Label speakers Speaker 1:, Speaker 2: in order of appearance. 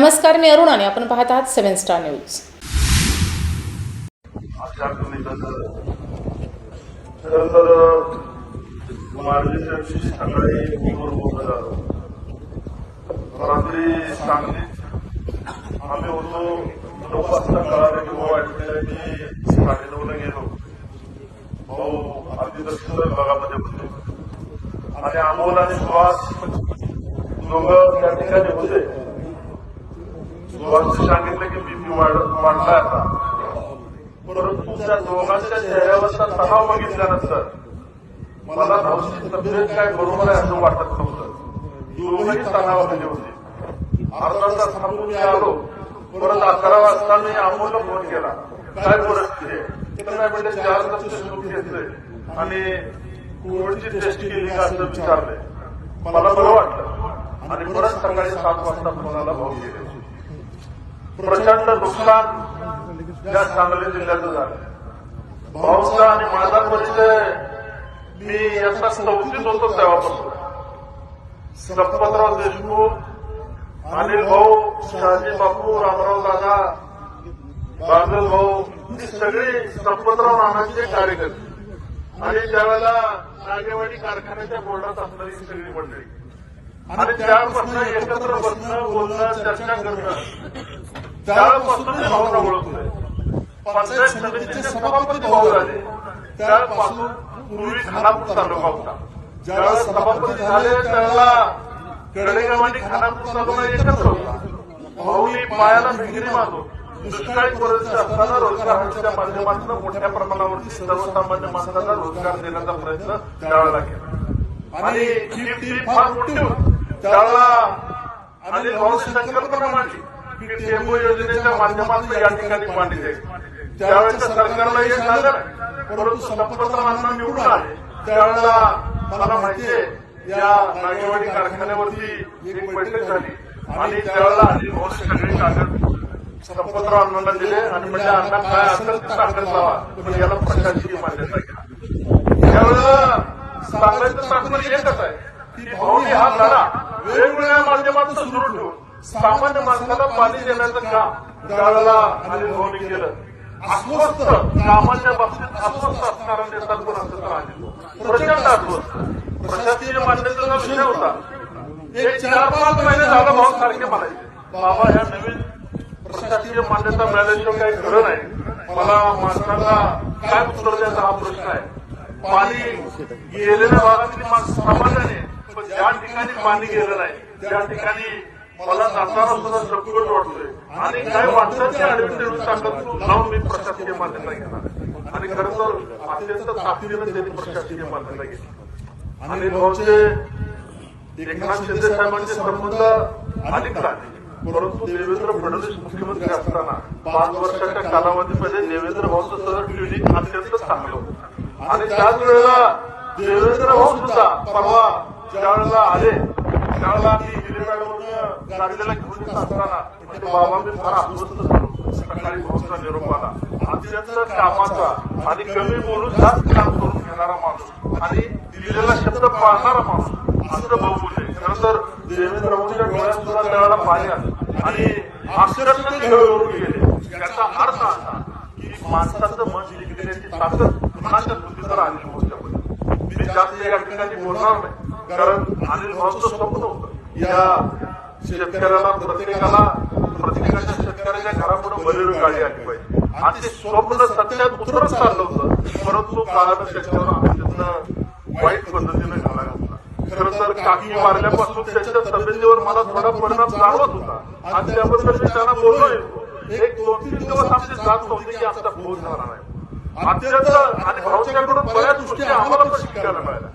Speaker 1: नमस्कार मी अरुण आणि आपण पाहत आहात सेव्हन स्टार न्यूज.
Speaker 2: रात्री सांगलीत आम्ही होतो नऊ वाजता कळालं की भाऊ ऍडमिट गेलो. भाऊ अगदी दक्षिण भागामध्ये होते. आणि अमोल आणि सुहास दोघं त्या ठिकाणी होते. सुहासने सांगितलं की बीपी वाढला आता. परंतु त्या दोघांच्या चेहऱ्यावरचा तणाव बघितल्यानंतर मला भाऊची तब्येत काय बरोबर आहे असं वाटत नव्हतं. दोघंही तणावाखाली होते. अर्धा तास थांबून मी आलो. परत अकरा वाजता मी अमोलला फोन केला. काय परिस्थिती आहे? तर काय म्हणजे चार तास घेतलंय. आणि कोविडची टेस्ट केली का असं विचारलंय. मला बरं वाटलं. आणि परत सकाळी सात वाजता फोनाला भाऊ गेले प्रचंड नुकसान या सांगली जिल्ह्याचं झालं. भाऊचा आणि माझा परिचय मी याचा चौथीत होतो तेव्हापासून. संपतराव देशमुख अनिल भाऊ शहाजी बापू रामराव दादा बागल भाऊ ही सगळी संपतराव नानांचे कार्यकर्ते. आणि त्यावेळेला नागेवाडी कारखान्याच्या बोर्डात असणारी सगळी मंडळी. आणि त्यापासून एकत्र बसणं बोलणं चर्चा करणं त्यावेळेपासून मी भावना ओळखतोय पंचायत समितीचे सभापती भाऊ झाले त्यापासून पूर्वी खानापूर तालुका होता. ज्यावेळेस सभापती झाले त्यावेळेला कडेगाव आणि खानापूर तालुका एकत्र होता. भाऊनी पायाला भिंगरी मारलो दुष्काळी परिस्थिती असताना रोजगार हमीच्या माध्यमातून मोठ्या प्रमाणावरती सर्वसामान्य माणसाला रोजगार देण्याचा प्रयत्न त्यावेळेला केला. आणि ही टीम फार मोठी होती. त्यावेळेला आणि भाऊची संकल्पना मांडली की टेंबू योजनेच्या माध्यमातून या ठिकाणी मांडली जाईल. त्यावेळेस सरकारला हे झालं परंतु संपतरावांना निवडून आले. त्यावेळेला मला माहितीये या नागेवाडी कारखान्यावरती एक बैठक झाली. आणि त्यावेळेला अनिल सगळे कागद संपतराव अण्णांना दिले आणि म्हणजे अण्णा काय असेल तर कागद लावा. पण याला प्रशासकीय मान्यता घ्या. त्यावेळेला सांगायचं तात्पर्य एकच आहे की भाऊनी हा लढा वेगवेगळ्या माध्यमातून सुरू ठेवून सामान्य माणसाला पाणी देण्याचं काम त्यावेळेला अनिल भाऊनी केलं. अस्वस्थ कामाच्या बाबतीत अस्वस्थ असणारा नेता कोण असं तर अनिल. प्रचंड अस्वस्थ. प्रशासकीय मान्यतेचा विषय होता. एक चार पाच महिने झालं भाऊ सारखे म्हणायचे. बाबा ह्या नवीन प्रशासकीय मान्यता मिळाल्याशिवाय काही खरं नाही. मला माणसाला काय उत्तर द्यायचा हा प्रश्न आहे? पाणी गेलेल्या भागातली समाधानी पण ज्या ठिकाणी पाणी गेलं नाही त्या ठिकाणी मला जाताना सुद्धा संकट वाटतोय. आणि काय ऍडमिट देऊन टाकत लावून मी प्रशासकीय मान्यता घेणार आणि खरं तर अत्यंत ताकदीनं त्यांनी प्रशासकीय मान्यता घेतली. आणि भाऊचे एकनाथ शिंदे साहेबांचे संबंध अनेक राहिले परंतु देवेंद्र फडणवीस मुख्यमंत्री असताना पाच वर्षाच्या कालावधीमध्ये देवेंद्र भाऊचं सह ट्युनिंग अत्यंत चांगलं होतं. आणि त्याच वेळेला देवेंद्र भाऊ सुद्धा परवा ज्या वेळेला आले त्यावेळेला मी हिरेवाडवरून गाडीला घेऊन येत असताना बाबा मी फार अस्वस्थ झालो. सकाळी भाऊचा निरोप आला. अत्यंत कामाचा आणि कमी बोलून जास्त काम करून घेणारा माणूस आणि दिलेला शब्द पाळणारा माणूस असं भाऊ बोलले. खरं तर देवेंद्र भाऊच्या डोळ्यात सुद्धा त्यावेळेला पाणी आलं. आणि अक्षरशः ते गेले. त्याचा अर्थ असा की माणसाचं मन जिंकण्याची ताकद कुणाच्या बुद्धीवर आली मी जास्त या ठिकाणी बोलणार नाही. कारण अनिल भाऊचं स्वप्न होतं. या शेतकऱ्याला प्रत्येकाला प्रत्येकाच्या शेतकऱ्याच्या घरापुढे बलेरो गाडी आली पाहिजे. आणि ते स्वप्न सत्यात उतरत चाललं होतं. परंतु काळानं शेतकऱ्याला अत्यंत वाईट पद्धतीने घालायला होता खरं तर काकी मारल्यापासून त्याच्या तब्येतीवर मला थोडा परिणाम जाणवत होता. आणि त्याबद्दल मी त्यांना बोललोय एक दोन तीन दिवस आमचे जात नव्हते की आमचा फोन झाला नाही. अत्यंत आणि भाऊच्याकडून बऱ्याच गोष्टी आम्हाला पण शिकायला मिळाल्या.